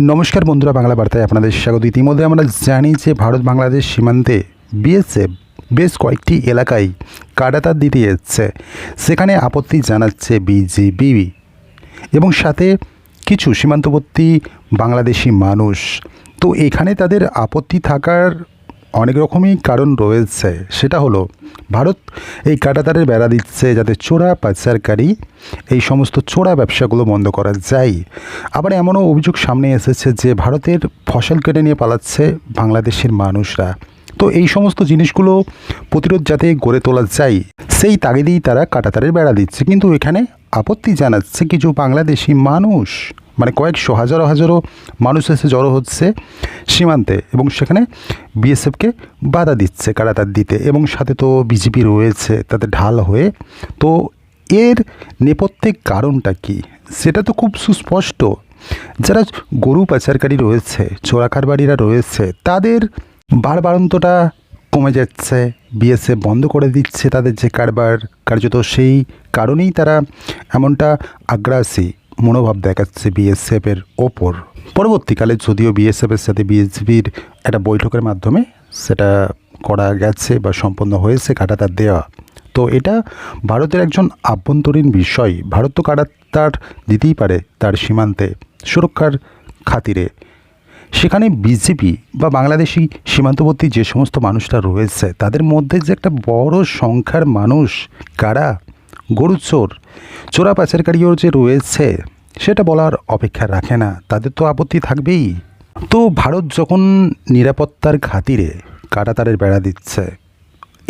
নমস্কার বন্ধুরা, বাংলা বার্তায় আপনাদের স্বাগত। ইতিমধ্যে আমরা জানি যে ভারত বাংলাদেশ সীমান্তে বিএসএফ বেশ কয়েকটি এলাকায় কাটাতার দিতে যাচ্ছে সেখানে আপত্তি জানাচ্ছে বিজেপি এবং সাথে কিছু সীমান্তবর্তী বাংলাদেশি মানুষ। তো এখানে তাদের আপত্তি থাকার অনেক রকমই কারণ রয়েছে। সেটা হলো, ভারত এই কাটাতারের বেড়া দিচ্ছে যাতে চোরা পাচারকারী এই সমস্ত চোরা ব্যবসাগুলো বন্ধ করা যায়। আবার এমনও অভিযোগ সামনে এসেছে যে ভারতের ফসল কেটে নিয়ে পালাচ্ছে বাংলাদেশের মানুষরা। তো এই সমস্ত জিনিসগুলো প্রতিরোধ যাতে গড়ে তোলা যায়, সেই তাগিদেই তারা কাটাতারের বেড়া দিচ্ছে। কিন্তু এখানে আপত্তি জানাচ্ছে কিছু বাংলাদেশি মানুষ। মানে কয়েকশো হাজারো হাজারো মানুষ এসে জড়ো হচ্ছে সীমান্তে এবং সেখানে বিএসএফকে বাধা দিচ্ছে কারাতার দিতে এবং সাথে তো বিজেপি রয়েছে তাদের ঢাল হয়ে। তো এর নেপথ্যে কারণটা কি? সেটা তো খুব সুস্পষ্ট। যারা গরু পাচারকারী রয়েছে, চোরাকারবারীরা রয়েছে, তাদের বারবারন্তটা কমে যাচ্ছে বিএসএফ বন্ধ করে দিচ্ছে তাদের যে কারবার, কার্যত সেই কারণেই তারা এমনটা আগ্রাসী। মনোভাব দেখাচ্ছে বিএসএফের ওপর। পরবর্তীকালে যদিও বিএসএফের সাথে বিএসপির একটা বৈঠকের মাধ্যমে সেটা করা গেছে বা সম্পন্ন হয়েছে, কাটাতার দেওয়া তো এটা ভারতের একজন আভ্যন্তরীণ বিষয়। ভারত তো কাটাতার দিতেই পারে তার সীমান্তে, সুরক্ষার খাতিরে। সেখানে বিজেপি বা বাংলাদেশি সীমান্তবর্তী যে সমস্ত মানুষরা রয়েছে, তাদের মধ্যে যে একটা বড় সংখ্যার মানুষ কারা গরু চোর চোরা পাচারকারীও যে রয়েছে, সেটা বলার অপেক্ষা রাখে না। তাদের তো আপত্তি থাকবেই। তো ভারত যখন নিরাপত্তার খাতিরে কাটাতারের বেড়া দিচ্ছে,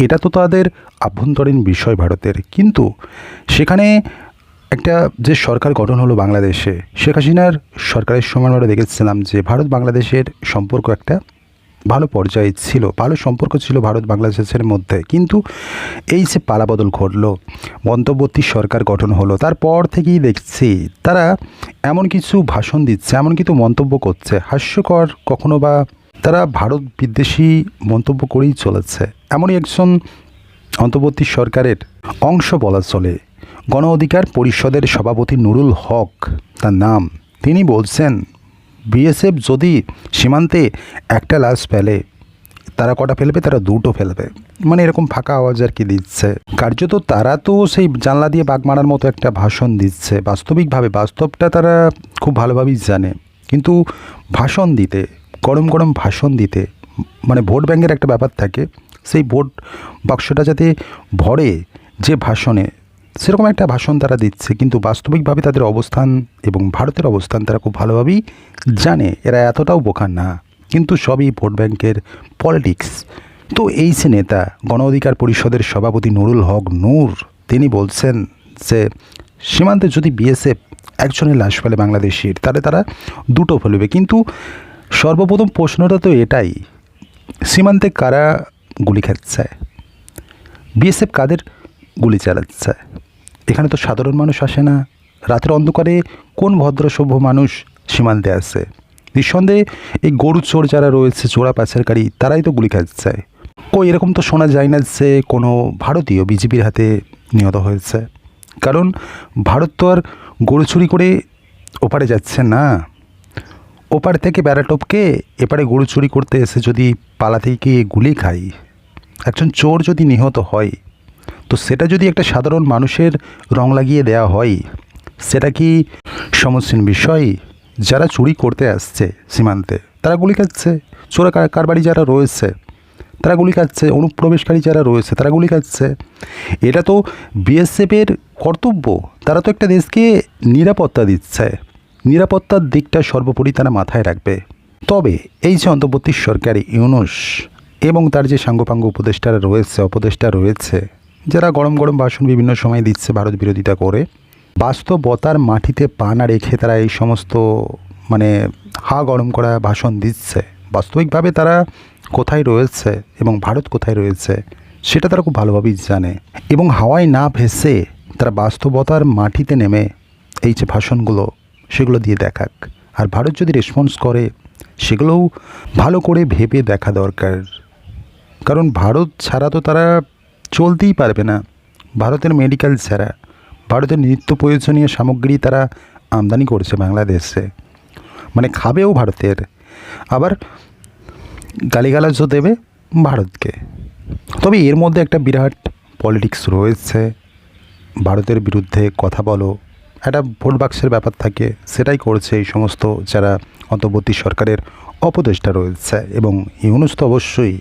এটা তো তাদের আভ্যন্তরীণ বিষয় ভারতের। কিন্তু সেখানে একটা যে সরকার গঠন হলো বাংলাদেশে, শেখ হাসিনার সরকারের সময় আমরা দেখেছিলাম যে ভারত বাংলাদেশের সম্পর্ক একটা ভালো পর্যায়ে ছিল, ভালো সম্পর্ক ছিল ভারত বাংলাদেশের মধ্যে। কিন্তু এই যে পালাবদল ঘটলো মন্তব্যর্তী সরকার গঠন হলো, তারপর থেকেই দেখছি তারা এমন কিছু ভাষণ দিচ্ছে, এমন কিছু মন্তব্য করছে। হাস্যকর কখনো বা তারা ভারত বিদ্বেষী মন্তব্য করেই চলেছে। এমনই একজন অন্তর্বর্তী সরকারের অংশ বলা চলে, গণ অধিকার পরিষদের সভাপতি নুরুল হক তার নাম। তিনি বলছেন বিএসএফ যদি সীমান্তে একটা লাশ ফেলে, তারা কটা ফেলবে? তারা দুটো ফেলবে। মানে এরকম ফাঁকা আওয়াজ আর কি দিচ্ছে। কার্যত তারা তো সেই জানলা দিয়ে বাঘ মারার মতো একটা ভাষণ দিচ্ছে। বাস্তবিকভাবে বাস্তবটা তারা খুব ভালোভাবেই জানে। কিন্তু ভাষণ দিতে, গরম গরম ভাষণ দিতে মানে ভোট ব্যাংকের একটা ব্যাপার থাকে। সেই ভোট বাক্সটা যাতে ভরে যে ভাষণে সেরকম একটা ভাষণ তারা দিচ্ছে, কিন্তু বাস্তবিকভাবে তাদের অবস্থান এবং ভারতের অবস্থান তারা খুব ভালোভাবেই জানে। এরা এতটাও বোকা না, কিন্তু সবই ভোট ব্যাংকের পলিটিক্স। তো এই যে নেতা, গণ অধিকার পরিষদের সভাপতি নুরুল হক নূর, তিনি বলছেন যে, সীমান্তে যদি বিএসএফ একজনের লাশ ফেলে বাংলাদেশের, তাহলে তারা দুটো ফেলবে। কিন্তু সর্বপ্রথম প্রশ্নটা তো এটাই, সীমান্তে কারা গুলি খাচ্ছে? বিএসএফ কাদের গুলি চালাচ্ছে। এখানে তো সাধারণ মানুষ আসে না। রাতের অন্ধকারে কোন ভদ্র সভ্য মানুষ সীমান্তে আসে নিঃসন্দেহে এই গরু চোর যারা রয়েছে, চোরা পাচারকারী, তারাই তো গুলি খাচ্ছে। কই, এরকম তো শোনা যায় না যে কোনো ভারতীয় বিজেপির হাতে নিহত হয়েছে। কারণ ভারত তো আর গরু চুরি করে ওপারে যাচ্ছে না। ওপার থেকে ব্যারাটপকে এপারে গরু চুরি করতে এসে যদি পালা থেকে গুলি খাই একজন চোর যদি নিহত হয় তো সেটা যদি একটা সাধারণ মানুষের রং লাগিয়ে দেওয়া হয়, সেটা কি সমস্যীন বিষয়? যারা চুরি করতে আসছে সীমান্তে, তারা গুলি খাচ্ছে। চোরা কার- কারবারি যারা রয়েছে, তারা গুলি খাচ্ছে। অনুপ্রবেশকারী যারা রয়েছে, তারা গুলি খাচ্ছে। এটা তো বিএসএফের কর্তব্য। তারা তো একটা দেশকে নিরাপত্তা দিচ্ছে। নিরাপত্তার দিকটা সর্বোপরি তারা মাথায় রাখবে। তবে এই যে অন্তর্বর্তী সরকারি ইউনুস এবং তার যে সাঙ্গপাঙ্গ উপদেষ্টারা রয়েছে, অপদেষ্টা রয়েছে যারা গরম গরম ভাষণ বিভিন্ন সময় দিচ্ছে ভারত বিরোধিতা করে, বাস্তবতার মাটিতে পা না রেখে তারা এই সমস্ত মানে হা গরম করা ভাষণ দিচ্ছে। বাস্তবিকভাবে তারা কোথায় রয়েছে এবং ভারত কোথায় রয়েছে, সেটা তারা খুব ভালোভাবেই জানে। এবং হাওয়ায় না ভেসে তারা বাস্তবতার মাটিতে নেমে এই যে ভাষণগুলো, সেগুলো দিয়ে দেখাক। আর ভারত যদি রেসপন্স করে, সেগুলোও ভালো করে ভেবে দেখা দরকার। কারণ ভারত ছাড়া তো তারা চলতেই পারবে না। ভারতের মেডিকেল ছাড়া, ভারতের নিত্য প্রয়োজনীয় সামগ্রী তারা আমদানি করছে বাংলাদেশে। মানে খাবেও ভারতের, আবার গালিগালাজও দেবে ভারতকে। তবে এর মধ্যে একটা বিরাট পলিটিক্স রয়েছে। ভারতের বিরুদ্ধে কথা বলো, একটা ভোট বাক্সের ব্যাপার থাকে, সেটাই করছে এই সমস্ত যারা অন্তর্বর্তী সরকারের অপদেষ্টা রয়েছে। এবং ইউনুস তো অবশ্যই